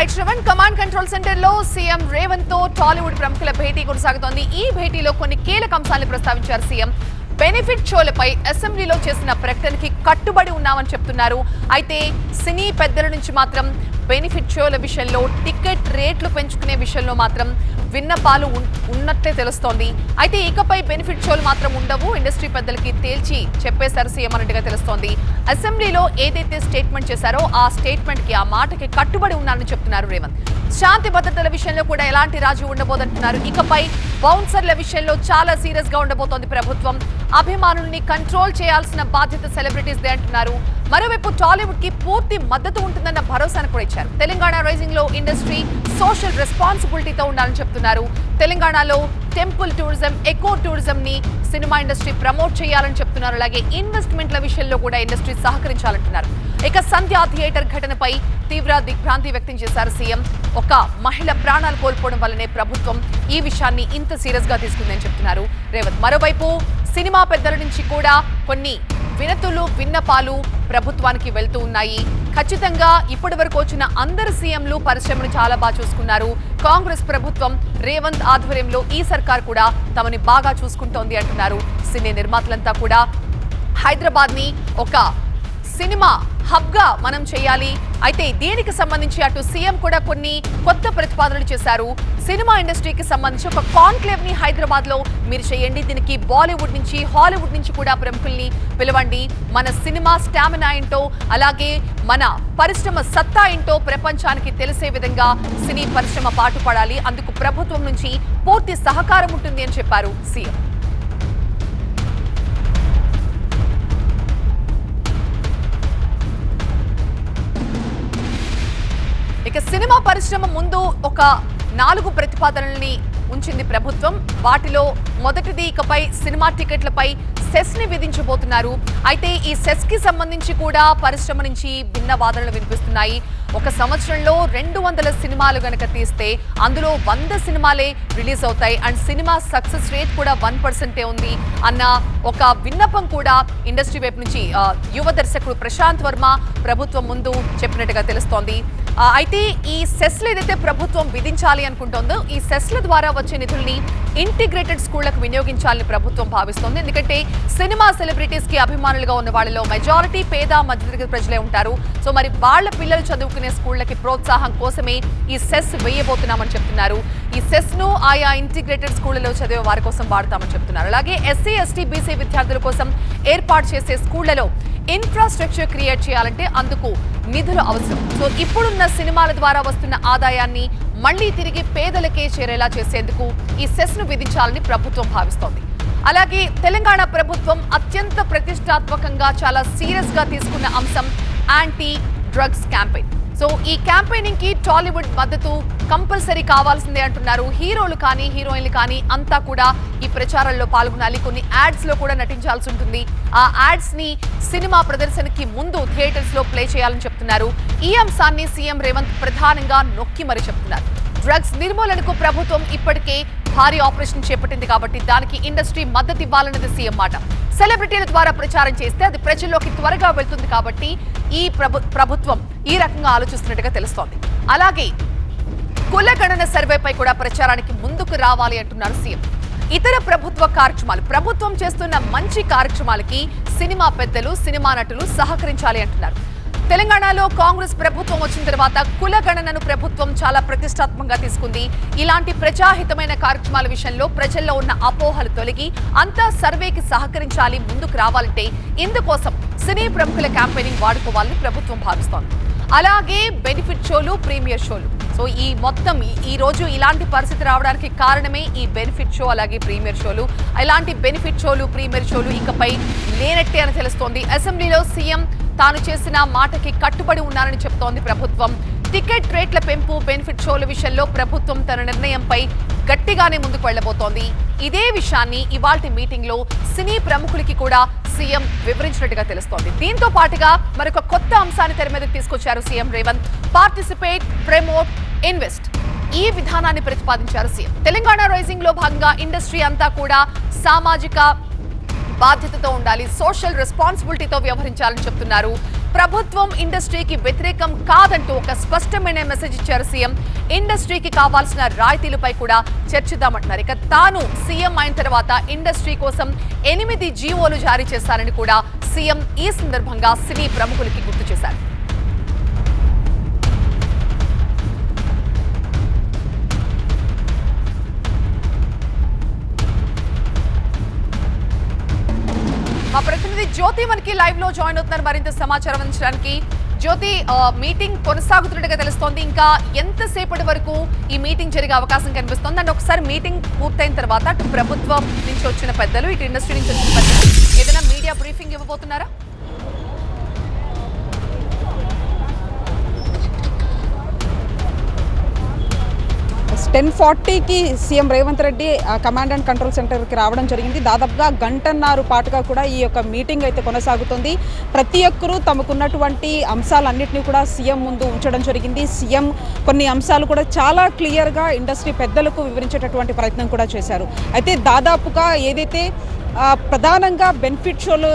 Right Shravan command control సెంటర్లో CM రేవంత్తో Tollywood ప్రముఖుల భేటీ కొనసాగుతోంది. ఈ భేటీలో కొన్ని కీలక అంశాలను ప్రస్తావించారు సీఎం. బెనిఫిట్ షోలపై అసెంబ్లీలో చేసిన ప్రకటనకి కట్టుబడి ఉన్నామని చెప్తున్నారు. అయితే సినీ పెద్దల నుంచి మాత్రం బెనిఫిట్ షోల విషయంలో టికెట్ రేట్లు పెంచుకునే విషయంలో మాత్రం విన్నపాలు ఉన్నట్లే తెలుస్తోంది. అయితే ఇకపై బెనిఫిట్ షోలు మాత్రం ఉండవు. ఇండస్ట్రీ పెద్దలకి తేల్చి చెప్పేశారు సీఎం అన్నట్టుగా తెలుస్తోంది. అసెంబ్లీలో ఏదైతే స్టేట్మెంట్ చేశారో ఆ స్టేట్మెంట్కి ఆ మాటకి కట్టుబడి ఉన్నారని చెప్తున్నారు రేవంత్. శాంతి భద్రతల విషయంలో కూడా ఎలాంటి రాజీ ఉండబోదంటున్నారు. ఇకపై బౌన్సర్ల విషయంలో చాలా సీరియస్గా ఉండబోతోంది ప్రభుత్వం. అభిమానుల్ని కంట్రోల్ చేయాల్సిన బాధ్యత సెలబ్రిటీస్ దే అంటున్నారు. మరోవైపు టాలీవుడ్కి పూర్తి మద్దతు ఉంటుందన్న భరోసాను కూడా ఇచ్చారు. తెలంగాణ రైజింగ్లో ఇండస్ట్రీ సోషల్ రెస్పాన్సిబిలిటీతో ఉండాలని చెప్తున్నారు. తెలంగాణలో టెంపుల్ టూరిజం ఎకో టూరిజం ని సినిమా ఇండస్ట్రీ ప్రమోట్ చేయాలని చెప్తున్నారు. అలాగే ఇన్వెస్ట్మెంట్ల విషయంలో కూడా ఇండస్ట్రీ సహకరించాలంటున్నారు. ఇక సంధ్యా థియేటర్ ఘటనపై తీవ్ర దిగ్భ్రాంతి వ్యక్తం చేశారు సీఎం. ఒక మహిళ ప్రాణాలు కోల్పోవడం వల్లనే ప్రభుత్వం ఈ విషయాన్ని ఇంత సీరియస్గా తీసుకుందని చెప్తున్నారు. రేవంత్ మరోవైపు సినిమా పెద్దల నుంచి కూడా కొన్ని వినతులు విన్నపాలు ప్రభుత్వానికి వెళ్తూ ఉన్నాయి. ఖచ్చితంగా ఇప్పటి వరకు వచ్చిన అందరు సీఎంలు పరిశ్రమను చాలా బాగా చూసుకున్నారు. కాంగ్రెస్ ప్రభుత్వం రేవంత్ ఆధ్వర్యంలో ఈ సర్కార్ కూడా తమని బాగా చూసుకుంటోంది అంటున్నారు. సినీ నిర్మాతలంతా కూడా హైదరాబాద్ని ఒక సినిమా హబ్గా మనం చేయాలి. అయితే దీనికి సంబంధించి అటు సీఎం కూడా కొన్ని కొత్త ప్రతిపాదనలు చేశారు. సినిమా ఇండస్ట్రీకి సంబంధించి ఒక కాన్క్లేవ్ని హైదరాబాద్లో మీరు చేయండి. దీనికి బాలీవుడ్ నుంచి హాలీవుడ్ నుంచి కూడా ప్రముఖుల్ని పిలవండి. మన సినిమా స్టామినా ఏంటో అలాగే మన పరిశ్రమ సత్తా ఏంటో ప్రపంచానికి తెలిసే విధంగా సినీ పరిశ్రమ పాటుపడాలి. అందుకు ప్రభుత్వం నుంచి పూర్తి సహకారం ఉంటుంది అని చెప్పారు సీఎం. సినిమా పరిశ్రమ ముందు ఒక నాలుగు ప్రతిపాదనల్ని ఉంచింది ప్రభుత్వం. వాటిలో మొదటిది ఇకపై సినిమా టికెట్లపై సెస్ని విధించబోతున్నారు. అయితే ఈ సెస్కి సంబంధించి కూడా పరిశ్రమ నుంచి భిన్న వాదనలు వినిపిస్తున్నాయి. ఒక సంవత్సరంలో రెండు వందల సినిమాలు గనక తీస్తే అందులో వంద సినిమాలే రిలీజ్ అవుతాయి. అండ్ సినిమా సక్సెస్ రేట్ కూడా వన్ పర్సెంటే ఉంది అన్న ఒక విన్నపం కూడా ఇండస్ట్రీ వైపు నుంచి యువ దర్శకుడు ప్రశాంత్ వర్మ ప్రభుత్వం ముందు చెప్పినట్టుగా తెలుస్తోంది. అయితే ఈ సెస్లు ఏదైతే ప్రభుత్వం విధించాలి అనుకుంటుందో ఈ సెస్ల ద్వారా వచ్చే నిధుల్ని ఇంటిగ్రేటెడ్ స్కూళ్ళకు వినియోగించాలని ప్రభుత్వం భావిస్తోంది. ఎందుకంటే సినిమా సెలబ్రిటీస్కి అభిమానులుగా ఉన్న వాళ్ళలో మెజారిటీ పేద మధ్యతరగతి ప్రజలే ఉంటారు. సో మరి వాళ్ళ పిల్లలు చదువుకునే స్కూళ్ళకి ప్రోత్సాహం కోసమే ఈ సెస్ వేయబోతున్నామని చెప్తున్నారు. ఈ సెస్ను ఆయా ఇంటిగ్రేటెడ్ స్కూళ్ళలో చదివే వారి కోసం వాడతామని చెప్తున్నారు. అలాగే ఎస్సీ ఎస్టీ బీసీ విద్యార్థుల కోసం ఏర్పాటు చేసే స్కూళ్ళలో ఇన్ఫ్రాస్ట్రక్చర్ క్రియేట్ చేయాలంటే అందుకు నిధులు అవసరం. సో ఇప్పుడున్న సినిమాల ద్వారా వస్తున్న ఆదాయాన్ని మళ్ళీ తిరిగి పేదలకే చేరేలా చేసేందుకు ఈ సెస్ను విధించాలని ప్రభుత్వం భావిస్తోంది. అలాగే తెలంగాణ ప్రభుత్వం అత్యంత ప్రతిష్టాత్మకంగా చాలా సీరియస్గా తీసుకున్న అంశం యాంటీ డ్రగ్స్ క్యాంపెయిన్. సో ఈ క్యాంపెయినింగ్కి టాలీవుడ్ మద్దతు కంపల్సరీ కావాల్సిందే అంటున్నారు. హీరోలు కానీ హీరోయిన్లు కానీ అంతా కూడా ఈ ప్రచారంలో పాల్గొనాలి. కొన్ని యాడ్స్లో కూడా నటించాల్సి ఉంటుంది. ఆ యాడ్స్ని సినిమా ప్రదర్శనకి ముందు థియేటర్స్లో ప్లే చేయాలని చెప్తున్నారు. ఈ అంశాన్ని సీఎం రేవంత్ ప్రధానంగా నొక్కి మరి చెప్తున్నారు. డ్రగ్స్ నిర్మూలనకు ప్రభుత్వం ఇప్పటికే భారీ ఆపరేషన్ చేపట్టింది కాబట్టి దానికి ఇండస్ట్రీ మద్దతు ఇవ్వాలన్నది సీఎం మాట. సెలబ్రిటీల ద్వారా ప్రచారం చేస్తే అది ప్రజల్లోకి త్వరగా వెళ్తుంది కాబట్టి ఈ ప్రభుత్వం ఈ రకంగా ఆలోచిస్తున్నట్టుగా తెలుస్తోంది. అలాగే కులగణన సర్వేపై కూడా ప్రచారానికి ముందుకు రావాలి అంటున్నారు సీఎం. ఇతర ప్రభుత్వ కార్యక్రమాలు ప్రభుత్వం చేస్తున్న మంచి కార్యక్రమాలకి సినిమా పెద్దలు సినిమా నటులు సహకరించాలి అంటున్నారు. తెలంగాణలో కాంగ్రెస్ ప్రభుత్వం వచ్చిన తర్వాత కుల గణనను ప్రభుత్వం చాలా ప్రతిష్టాత్మకంగా తీసుకుంది. ఇలాంటి ప్రజాహితమైన కార్యక్రమాల విషయంలో ప్రజల్లో ఉన్న అపోహలు తొలగి అంతా సర్వేకి సహకరించాలి ముందుకు రావాలంటే ఇందుకోసం సినీ ప్రముఖుల క్యాంపెయినింగ్ వాడుకోవాలని ప్రభుత్వం భావిస్తోంది. అలాగే బెనిఫిట్ షోలు ప్రీమియర్ షోలు. సో ఈ మొత్తం ఈ- ఈ రోజు ఇలాంటి పరిస్థితి రావడానికి కారణమే ఈ బెనిఫిట్ షో అలాగే ప్రీమియర్ షోలు. ఇలాంటి బెనిఫిట్ షోలు ప్రీమియర్ షోలు ఇకపై లేనట్టే అని తెలుస్తోంది. అసెంబ్లీలో సీఎం తాను చేసిన మాటకి కట్టుబడి ఉన్నారని చెప్తోంది ప్రభుత్వం. టికెట్ రేట్ల పెంపు బెనిఫిట్ షోల విషయంలో ప్రభుత్వం తన నిర్ణయంపై గట్టిగానే ముందుకు వెళ్ళబోతోంది ఇదే విషయాన్ని ఇవాల్టి మీటింగ్లో సినీ ప్రముఖులకి కూడా సీఎం వివరించినట్టుగా తెలుస్తోంది. దీంతో పాటుగా మరొక కొత్త అంశాన్ని తెర మీదకి తీసుకొచ్చారు CM Revanth. Participate promote invest ఈ విధానాన్ని ప్రతిపాదించారు సీఎం. తెలంగాణ రైజింగ్లో భాగంగా ఇండస్ట్రీ అంతా కూడా సామాజిక బాధ్యతతో ఉండాలి సోషల్ రెస్పాన్సిబిలిటీతో వ్యవహరించాలని చెప్తున్నారు. ప్రభుత్వం ఇండస్ట్రీకి వ్యతిరేకం కాదంటూ ఒక స్పష్టమైన మెసేజ్ ఇచ్చారు సీఎం. ఇండస్ట్రీకి కావాల్సిన రాయితీలపై కూడా చర్చిద్దామంటున్నారు. ఇక తాను సీఎం అయిన తర్వాత ఇండస్ట్రీ కోసం ఎనిమిది జీవోలు జారీ చేశారని కూడా సీఎం ఈ సందర్భంగా సినీ ప్రముఖులకి గుర్తు చేశారు. మా ప్రతినిధి జ్యోతి మనకి లైవ్లో జాయిన్ అవుతున్నారు. మరింత సమాచారం అందించడానికి. జ్యోతి మీటింగ్ కొనసాగుతున్నట్టుగా తెలుస్తోంది. ఇంకా ఎంతసేపటి వరకు ఈ మీటింగ్ జరిగే అవకాశం కనిపిస్తోంది? అండ్ ఒకసారి మీటింగ్ పూర్తయిన తర్వాత ప్రభుత్వం నుంచి వచ్చిన పెద్దలు ఇటు ఇండస్ట్రీ నుంచి వచ్చిన పెద్దలు ఏదైనా మీడియా బ్రీఫింగ్ ఇవ్వబోతున్నారా? టెన్ ఫార్టీకి CM Revanth Reddy command and control సెంటర్కి రావడం జరిగింది. దాదాపుగా గంటన్నర పాటుగా కూడా ఈ యొక్క మీటింగ్ అయితే కొనసాగుతుంది. ప్రతి ఒక్కరూ తమకున్నటువంటి అంశాలన్నింటినీ కూడా సీఎం ముందు ఉంచడం జరిగింది. సీఎం కొన్ని అంశాలు కూడా చాలా క్లియర్గా ఇండస్ట్రీ పెద్దలకు వివరించేటటువంటి ప్రయత్నం కూడా చేశారు. అయితే దాదాపుగా ఏదైతే ప్రధానంగా బెనిఫిట్ షోలు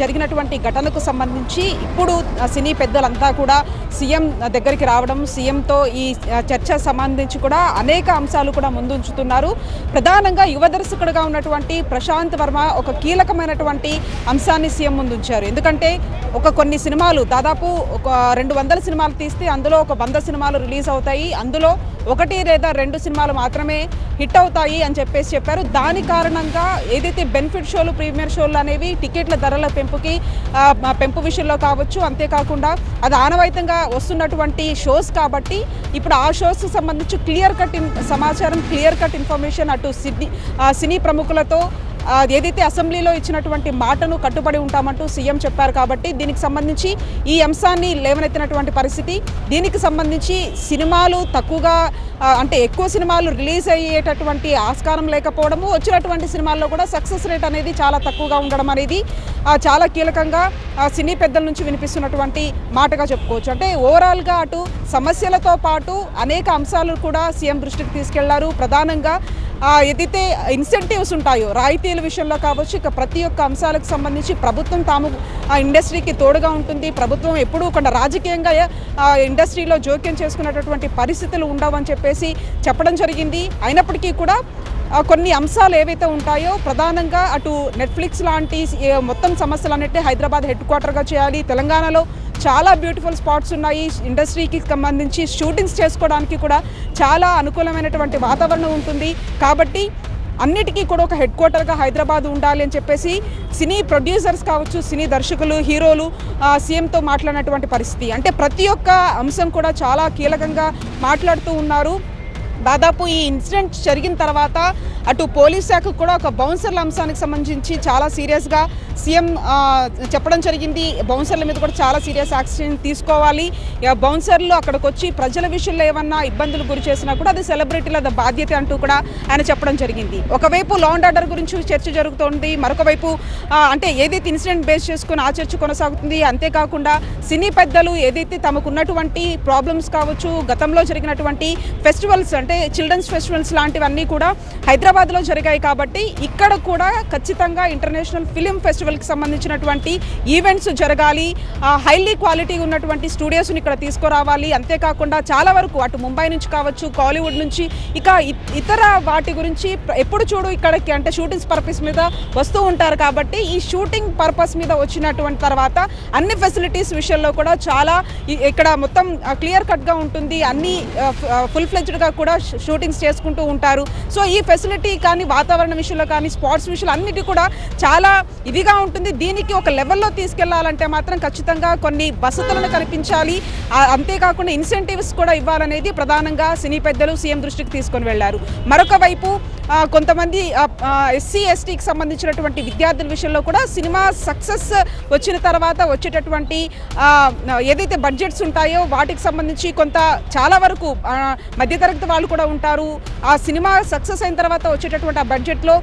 జరిగినటువంటి ఘటనకు సంబంధించి ఇప్పుడు సినీ పెద్దలంతా కూడా సీఎం దగ్గరికి రావడం సీఎంతో ఈ చర్చ సంబంధించి కూడా అనేక అంశాలు కూడా ముందుంచుతున్నారు. ప్రధానంగా యువ దర్శకుడుగా ఉన్నటువంటి ప్రశాంత్ వర్మ ఒక కీలకమైనటువంటి అంశాన్ని సీఎం ముందుంచారు. ఎందుకంటే ఒక కొన్ని సినిమాలు దాదాపు ఒక రెండు వందల సినిమాలు తీస్తే అందులో ఒక వంద సినిమాలు రిలీజ్ అవుతాయి. అందులో ఒకటి లేదా రెండు సినిమాలు మాత్రమే హిట్ అవుతాయి అని చెప్పేసి చెప్పారు. దాని కారణంగా ఏదైతే బెనిఫిట్ షోలు ప్రీమియర్ షోలు అనేవి టికెట్ల ధరల పెంపుకి పెంపు విషయంలో కావచ్చు అంతేకాకుండా అది ఆనవాయితంగా వస్తున్నటువంటి షోస్ కాబట్టి ఇప్పుడు ఆ షోస్కి సంబంధించి క్లియర్ కట్ ఇన్ సమాచారం క్లియర్ కట్ ఇన్ఫర్మేషన్ అటు సినీ సినీ ప్రముఖులతో ఏదైతే అసెంబ్లీలో ఇచ్చినటువంటి మాటను కట్టుబడి ఉంటామంటూ సీఎం చెప్పారు కాబట్టి దీనికి సంబంధించి ఈ అంశాన్ని లేవనెత్తినటువంటి పరిస్థితి. దీనికి సంబంధించి సినిమాలు తక్కువగా అంటే ఎక్కువ సినిమాలు రిలీజ్ అయ్యేటటువంటి ఆస్కారం లేకపోవడము వచ్చినటువంటి సినిమాల్లో కూడా సక్సెస్ రేట్ అనేది చాలా తక్కువగా ఉండడం అనేది చాలా కీలకంగా సినీ పెద్దల నుంచి వినిపిస్తున్నటువంటి మాటగా చెప్పుకోవచ్చు. అంటే ఓవరాల్గా అటు సమస్యలతో పాటు అనేక అంశాలు కూడా సీఎం దృష్టికి తీసుకెళ్ళారు. ప్రధానంగా ఏదైతే ఇన్సెంటివ్స్ ఉంటాయో రాయితీ విషయంలో కావచ్చు ఇక ప్రతి ఒక్క అంశాలకు సంబంధించి ప్రభుత్వం తాము ఆ ఇండస్ట్రీకి తోడుగా ఉంటుంది. ప్రభుత్వం ఎప్పుడూ కొంత రాజకీయంగా ఆ ఇండస్ట్రీలో జోక్యం చేసుకునేటటువంటి పరిస్థితులు ఉండవని చెప్పేసి చెప్పడం జరిగింది. అయినప్పటికీ కూడా కొన్ని అంశాలు ఏవైతే ఉంటాయో ప్రధానంగా అటు నెట్ఫ్లిక్స్ లాంటి మొత్తం మొత్తం సమస్యలన్నిటి హైదరాబాద్ హెడ్ క్వార్టర్గా చేయాలి. తెలంగాణలో చాలా బ్యూటిఫుల్ స్పాట్స్ ఉన్నాయి. ఇండస్ట్రీకి సంబంధించి షూటింగ్స్ చేసుకోవడానికి కూడా చాలా అనుకూలమైనటువంటి వాతావరణం ఉంటుంది. కాబట్టి అన్నిటికీ కూడా ఒక హెడ్ క్వార్టర్గా హైదరాబాద్ ఉండాలి అని చెప్పేసి సినీ ప్రొడ్యూసర్స్ కావచ్చు సినీ దర్శకులు హీరోలు సీఎంతో మాట్లాడినటువంటి పరిస్థితి. అంటే ప్రతి ఒక్క అంశం కూడా చాలా కీలకంగా మాట్లాడుతూ ఉన్నారు. దాదాపు ఈ ఇన్సిడెంట్ జరిగిన తర్వాత అటు పోలీస్ శాఖకు కూడా ఒక బౌన్సర్ల అంశానికి సంబంధించి చాలా సీరియస్గా సీఎం చెప్పడం జరిగింది. బౌన్సర్ల మీద కూడా చాలా సీరియస్ యాక్షన్ తీసుకోవాలి. ఇక బౌన్సర్లు అక్కడికి వచ్చి ప్రజల విషయంలో ఏమన్నా ఇబ్బందులు గురి చేసినా కూడా అది సెలబ్రిటీల బాధ్యత అంటూ కూడా ఆయన చెప్పడం జరిగింది. ఒకవైపు లా అండ్ ఆర్డర్ గురించి చర్చ జరుగుతోంది. మరొక వైపు అంటే ఏదైతే ఇన్సిడెంట్ బేస్ చేసుకుని ఆ చర్చ కొనసాగుతుంది అంతేకాకుండా సినీ పెద్దలు ఏదైతే తమకున్నటువంటి ప్రాబ్లమ్స్ కావచ్చు గతంలో జరిగినటువంటి ఫెస్టివల్స్ అంటే చిల్డ్రన్స్ ఫెస్టివల్స్ లాంటివన్నీ కూడా హైదరాబాద్ హైదరాబాద్లో జరిగాయి కాబట్టి ఇక్కడ కూడా ఖచ్చితంగా ఇంటర్నేషనల్ ఫిలిం ఫెస్టివల్కి సంబంధించినటువంటి ఈవెంట్స్ జరగాలి. హైలీ క్వాలిటీ ఉన్నటువంటి స్టూడియోస్ని ఇక్కడ తీసుకురావాలి. అంతేకాకుండా చాలా వరకు అటు ముంబై నుంచి కావచ్చు కాలీవుడ్ నుంచి ఇక ఇతర వాటి గురించి ఎప్పుడు చూడు ఇక్కడికి అంటే షూటింగ్స్ పర్పస్ మీద వస్తూ ఉంటారు కాబట్టి ఈ షూటింగ్ పర్పస్ మీద వచ్చినటువంటి తర్వాత అన్ని ఫెసిలిటీస్ విషయంలో కూడా చాలా ఇక్కడ మొత్తం క్లియర్ కట్గా ఉంటుంది. అన్ని ఫుల్ ఫ్లెజ్డ్గా కూడా షూటింగ్స్ చేసుకుంటూ ఉంటారు. సో ఈ ఫెసిలిటీ కానీ వాతావరణ విషయంలో కానీ స్పాట్స్ విషయంలో అన్నిటి కూడా చాలా ఇదిగా ఉంటుంది. దీనికి ఒక లెవెల్లో తీసుకెళ్ళాలంటే మాత్రం ఖచ్చితంగా కొన్ని వసతులను కల్పించాలి. అంతేకాకుండా ఇన్సెంటివ్స్ కూడా ఇవ్వాలనేది ప్రధానంగా సినీ పెద్దలు సీఎం దృష్టికి తీసుకొని వెళ్ళారు మరొక వైపు కొంతమంది ఎస్సీ ఎస్టీకి సంబంధించినటువంటి విద్యార్థుల విషయంలో కూడా సినిమా సక్సెస్ వచ్చిన తర్వాత వచ్చేటటువంటి ఏదైతే బడ్జెట్స్ ఉంటాయో వాటికి సంబంధించి కొంత చాలా వరకు మధ్యతరగతి వాళ్ళు కూడా ఉంటారు. ఆ సినిమా సక్సెస్ అయిన తర్వాత వచ్చేటటువంటి ఆ బడ్జెట్లో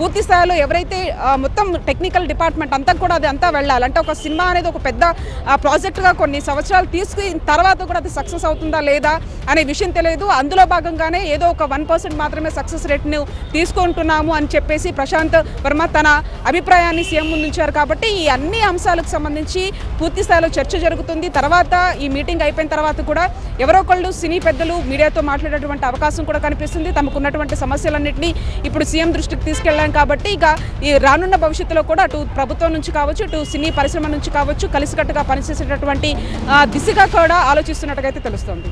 పూర్తి స్థాయిలో ఎవరైతే మొత్తం టెక్నికల్ డిపార్ట్మెంట్ అంతా కూడా అది అంతా వెళ్ళాలి. అంటే ఒక సినిమా అనేది ఒక పెద్ద ప్రాజెక్ట్గా ప్రాజెక్టుగా కొన్ని సంవత్సరాలు తీసుకున్న తర్వాత కూడా అది సక్సెస్ అవుతుందా లేదా అనే విషయం తెలియదు. అందులో భాగంగానే ఏదో ఒక వన్ పర్సెంట్ మాత్రమే సక్సెస్ రేట్ను తీసుకుంటున్నాము అని చెప్పేసి ప్రశాంత్ వర్మ తన అభిప్రాయాన్ని సీఎం ముందుంచారు కాబట్టి ఈ అన్ని అంశాలకు సంబంధించి పూర్తి స్థాయిలో చర్చ జరుగుతుంది. తర్వాత ఈ మీటింగ్ అయిపోయిన తర్వాత కూడా ఎవరో ఒకళ్ళు సినీ పెద్దలు మీడియాతో మాట్లాడేటువంటి అవకాశం కూడా కనిపిస్తుంది. తమకున్నటువంటి సమస్యలన్నింటినీ ఇప్పుడు సీఎం దృష్టికి తీసుకెళ్ళి కాబట్టి ఇక ఈ రానున్న భవిష్యత్తులో కూడా అటు ప్రభుత్వం నుంచి కావచ్చు అటు సినీ పరిశ్రమ నుంచి కావచ్చు కలిసికట్టుగా పనిచేసేటటువంటి ఆ, దిశగా కూడా ఆలోచిస్తున్నట్టుగా అయితే తెలుస్తోంది.